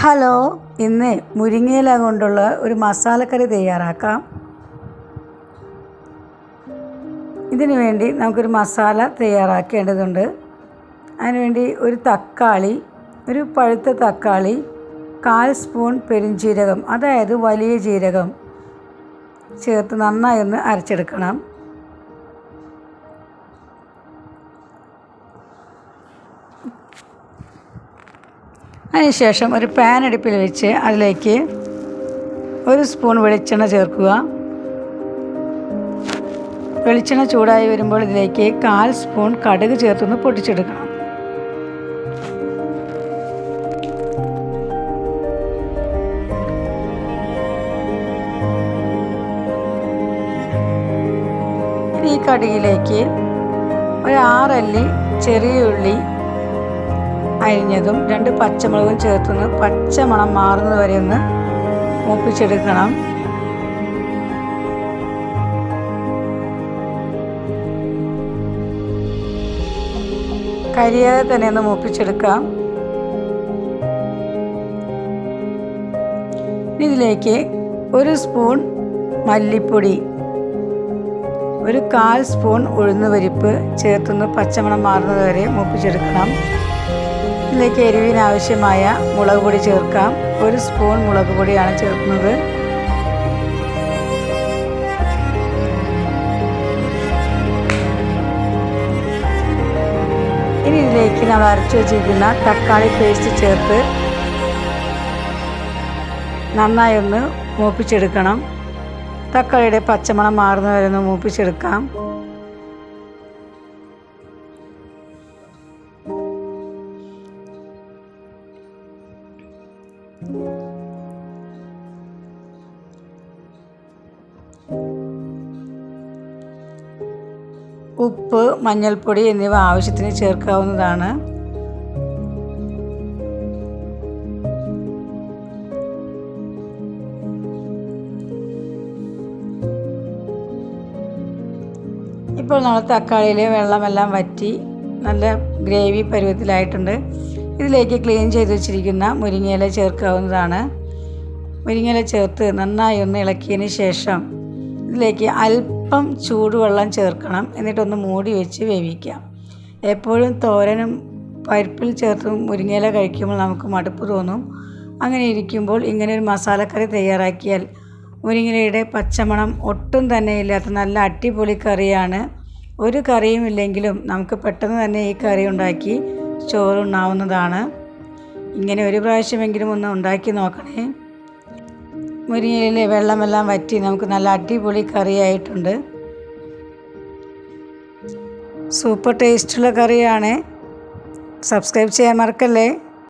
Hello ഇന്ന് മുരിങ്ങയില കൊണ്ടുള്ള ഒരു മസാലക്കറി തയ്യാറാക്കാം. ഇതിനു വേണ്ടി നമുക്കൊരു മസാല തയ്യാറാക്കേണ്ടതുണ്ട്. അതിനുവേണ്ടി ഒരു തക്കാളി ഒരു പഴുത്ത തക്കാളി കാൽ സ്പൂൺ പെരുംജീരകം അതായത് വലിയ ജീരകം ചേർത്ത് നന്നായി ഒന്ന് അരച്ചെടുക്കണം. അതിനുശേഷം ഒരു പാൻ അടുപ്പിൽ വെച്ച് അതിലേക്ക് ഒരു സ്പൂൺ വെളിച്ചെണ്ണ ചേർക്കുക. വെളിച്ചെണ്ണ ചൂടായി വരുമ്പോൾ ഇതിലേക്ക് കാൽ സ്പൂൺ കടുക് ചേർത്തൊന്ന് പൊട്ടിച്ചെടുക്കണം. ഈ കടുകിലേക്ക് ഒരു ആറല്ലി ചെറിയ ഉള്ളി അരിഞ്ഞതും രണ്ട് പച്ചമുളകും ചേർത്തൊന്ന് പച്ചമണം മാറുന്നത് വരെ ഒന്ന് മൂപ്പിച്ചെടുക്കണം. കരിയാതെ തന്നെ ഒന്ന് മൂപ്പിച്ചെടുക്കാം ഇതിലേക്ക് ഒരു സ്പൂൺ മല്ലിപ്പൊടി ഒരു കാൽ സ്പൂൺ ഉഴുന്ന് പരിപ്പ് ചേർത്തൊന്ന് പച്ചമണം മാറുന്നത് വരെ മൂപ്പിച്ചെടുക്കണം. ഇതിലേക്ക് എരിവിനാവശ്യമായ മുളക് പൊടി ചേർക്കാം. ഒരു സ്പൂൺ മുളക് പൊടിയാണ് ചേർക്കുന്നത്. ഇനി ഇതിലേക്ക് നമ്മൾ അരച്ചു വെച്ചിരിക്കുന്ന തക്കാളി പേസ്റ്റ് ചേർത്ത് നന്നായി ഒന്ന് മൂപ്പിച്ചെടുക്കണം. തക്കാളിയുടെ പച്ചമണം മാറുന്നവരെ ഒന്ന് മൂപ്പിച്ചെടുക്കാം. ഉപ്പ് മഞ്ഞൾപ്പൊടി എന്നിവ ആവശ്യത്തിന് ചേർക്കാവുന്നതാണ്. ഇപ്പോൾ നമ്മൾ തക്കാളിയിലെ വെള്ളമെല്ലാം വറ്റി നല്ല ഗ്രേവി പരുവത്തിലായിട്ടുണ്ട്. ഇതിലേക്ക് ക്ലീൻ ചെയ്ത് വെച്ചിരിക്കുന്ന മുരിങ്ങയില ചേർക്കാവുന്നതാണ്. മുരിങ്ങയില ചേർത്ത് നന്നായി ഒന്ന് ഇളക്കിയതിന് ശേഷം ഇതിലേക്ക് അല്പം ചൂടുവെള്ളം ചേർക്കണം. എന്നിട്ടൊന്ന് മൂടി വെച്ച് വേവിക്കാം. എപ്പോഴും തോരനും പരിപ്പിൽ ചേർത്ത് മുരിങ്ങയില കഴിക്കുമ്പോൾ നമുക്ക് മടുപ്പ് തോന്നും. അങ്ങനെ ഇരിക്കുമ്പോൾ ഇങ്ങനെ ഒരു മസാലക്കറി തയ്യാറാക്കിയാൽ മുരിങ്ങയിലയുടെ പച്ചമണം ഒട്ടും തന്നെ ഇല്ലാത്ത നല്ല അടിപൊളി കറിയാണ്. ഒരു കറിയും ഇല്ലെങ്കിലും നമുക്ക് പെട്ടെന്ന് തന്നെ ഈ കറി ഉണ്ടാക്കി ചോറുണ്ണാവുന്നതാണ്. ഇങ്ങനെ ഒരു പ്രാവശ്യമെങ്കിലും ഒന്ന് ഉണ്ടാക്കി നോക്കണേ. മുരിങ്ങയിലെ വെള്ളമെല്ലാം വറ്റി നമുക്ക് നല്ല അടിപൊളി കറിയായിട്ടുണ്ട്. സൂപ്പർ ടേസ്റ്റുള്ള കറിയാണ്. സബ്സ്ക്രൈബ് ചെയ്യാൻ മറക്കല്ലേ?